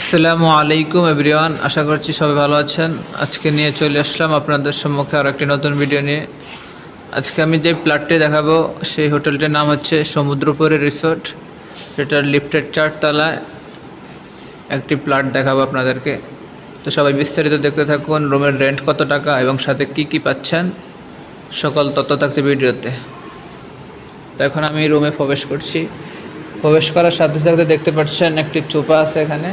আসসালামু আলাইকুম, এভরিওয়ান। আশা করছি সবাই ভালো আছেন। আজকে নিয়ে চলে আসলাম আপনাদের সম্মুখে আর একটি নতুন ভিডিও নিয়ে। আজকে আমি যে প্লাটটি দেখাবো, সেই হোটেলটির নাম হচ্ছে সমুদ্রপুরের রিসোর্ট। সেটার লিফটের চারতলায় একটি প্লাট দেখাবো আপনাদেরকে। তো সবাই বিস্তারিত দেখতে থাকুন, রুমের রেন্ট কত টাকা এবং সাথে কি কি পাচ্ছেন। সকল তথ্য থাকছে ভিডিওতে। তো এখন আমি রুমে প্রবেশ করছি। প্রবেশ করার সাথে সাথে দেখতে পাচ্ছেন একটি চোপা আছে এখানে।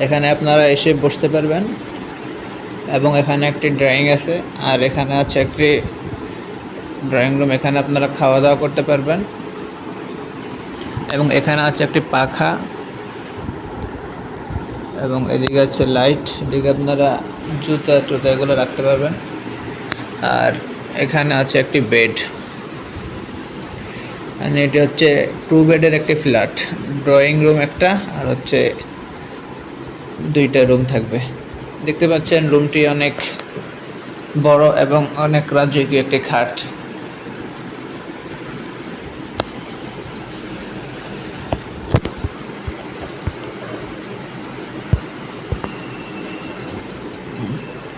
এখানে আপনারা এসে বসতে পারবেন। এবং এখানে একটি ড্রয়িং আছে, আর এখানে আছে একটি ড্রয়িং রুম, এখানে আপনারা খাওয়া দাওয়া করতে পারবেন। এবং এখানে আছে একটি পাখা। এবং এদিকে আছে লাইট, এদিকে আপনারা জুতা টুতা এগুলো রাখতে পারবেন। আর এখানে আছে একটি বেড। আর এটি হচ্ছে টু বেডের একটি ফ্ল্যাট। ড্রয়িং রুম একটা, আর হচ্ছে দুইটা রুম থাকবে। দেখতে পাচ্ছেন রুমটি অনেক বড় এবং অনেক রাজকীয় একটি খাট।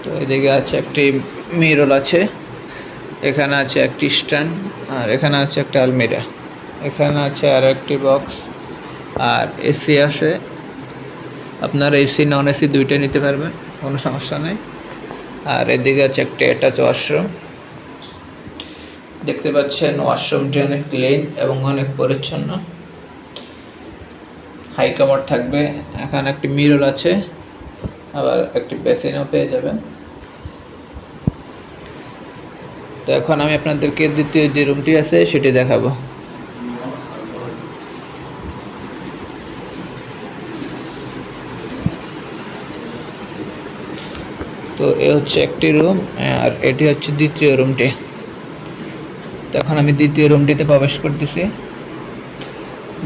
তো এদিকে আছে একটি মিরর আছে, এখানে আছে একটি স্ট্যান্ড আর এখানে আছে একটা আলমিরা। এখানে আছে আর একটি বক্স আর এসি আছে। আপনারা এসি নন এসি দুইটাই নিতে পারবেন, কোনো সমস্যা নেই। আর এদিকে আছে একটা অ্যাটাচ ওয়াশরুম দেখতে পাচ্ছেন ওয়াশরুমটি অনেক ক্লিন এবং অনেক পরিচ্ছন্ন। হাই কামার থাকবে, এখানে একটি মিরর আছে, আবার একটি বেসিনও পেয়ে যাবেন। তো এখন আমি আপনাদেরকে দ্বিতীয় যে রুমটি আছে, সেটি দেখাবো। তো এ হচ্ছে একটি রুম আর এটি হচ্ছে দ্বিতীয় রুমটি তো এখন আমি দ্বিতীয় রুমটিতে প্রবেশ করতেছি।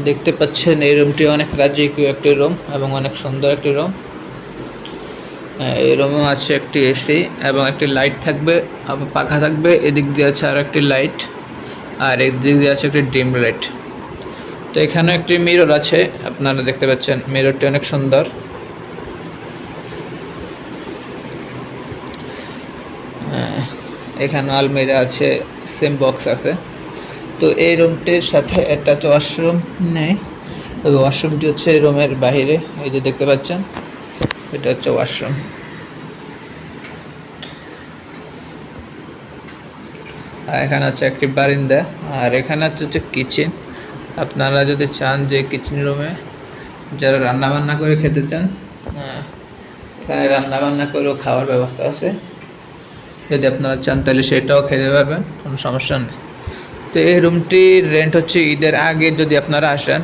দেখতে পাচ্ছেন এই রুমটি অনেক রাজকীয় একটি রুম এবং অনেক সুন্দর একটি রুম এই রুমে আছে একটি এসি এবং একটি লাইট থাকবে আবার পাখা থাকবে। এদিক দিয়ে আছে আর একটি লাইট আর এদিক দিয়ে আছে একটি ডিম লাইট তো এখানে একটি মিরর আছে, আপনারা দেখতে পাচ্ছেন। মিররটি অনেক সুন্দর। এখানে আলমিরা আছে সেম বক্স আছে। তো এই রুমটির সাথে একটা ওয়াশরুম নেই। ওই ওয়াশরুমটি হচ্ছে রুমের বাইরে এই যে দেখতে পাচ্ছেন এটা হচ্ছে ওয়াশরুম আর এখানে হচ্ছে একটি বারিন্দা আর এখানে হচ্ছে হচ্ছে কিচেন আপনারা যদি চান যে কিচেন রুমে যারা রান্না বান্না করে খেতে চান হ্যাঁ, এখানে রান্না বান্না করেও খাওয়ার ব্যবস্থা আছে। যদি আপনারা চান, তাহলে সেটাও খেতে পারবেন, কোনো সমস্যা নেই। তো এই রুমটির রেন্ট হচ্ছে ঈদের আগে যদি আপনারা আসেন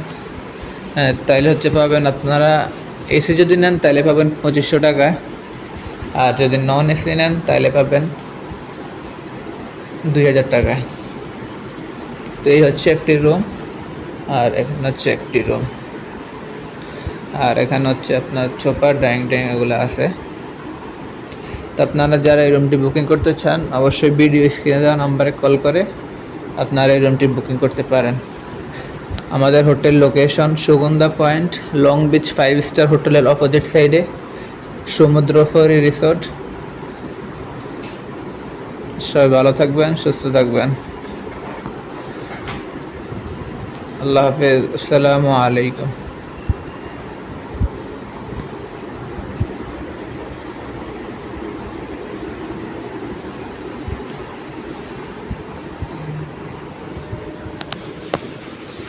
হ্যাঁ তাহলে হচ্ছে পাবেন আপনারা এসি যদি নেন, তাহলে পাবেন পঁচিশশো টাকা। আর যদি নন এসি নেন, তাহলে পাবেন দুই হাজার টাকায় তো এই হচ্ছে একটি রুম আর এখানে হচ্ছে একটি রুম আর এখানে হচ্ছে আপনার ছোপার ডাইনিং টাইং এগুলো আছে। তো আপনারা যারা এই রুমটি বুকিং করতে চান, অবশ্যই ভিডিও স্ক্রিনে দেওয়া নাম্বারে কল করে আপনারা এই রুমটি বুকিং করতে পারেন। আমাদের hotel location Sugandha point long beach five star হোটেলের অপোজিট সাইডে সমুদ্রফরি রিসোর্ট সবাই ভালো থাকবেন, সুস্থ থাকবেন। আল্লাহ হাফিজ, আসসালামু আলাইকুম।